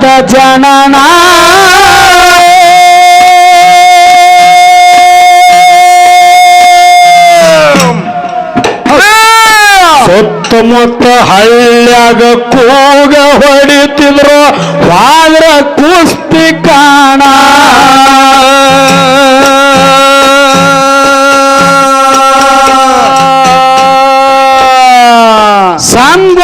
ಜಗದ ಜನನ. ಸುತ್ತಮುತ್ತ ಹಳ್ಳ್ಯಾಗ ಕೂಗ ಹೊಡಿತಿದ್ರು ವಾದ್ರ ಕುಸ್ತಿ ಕಾಣ. ಸಂಘ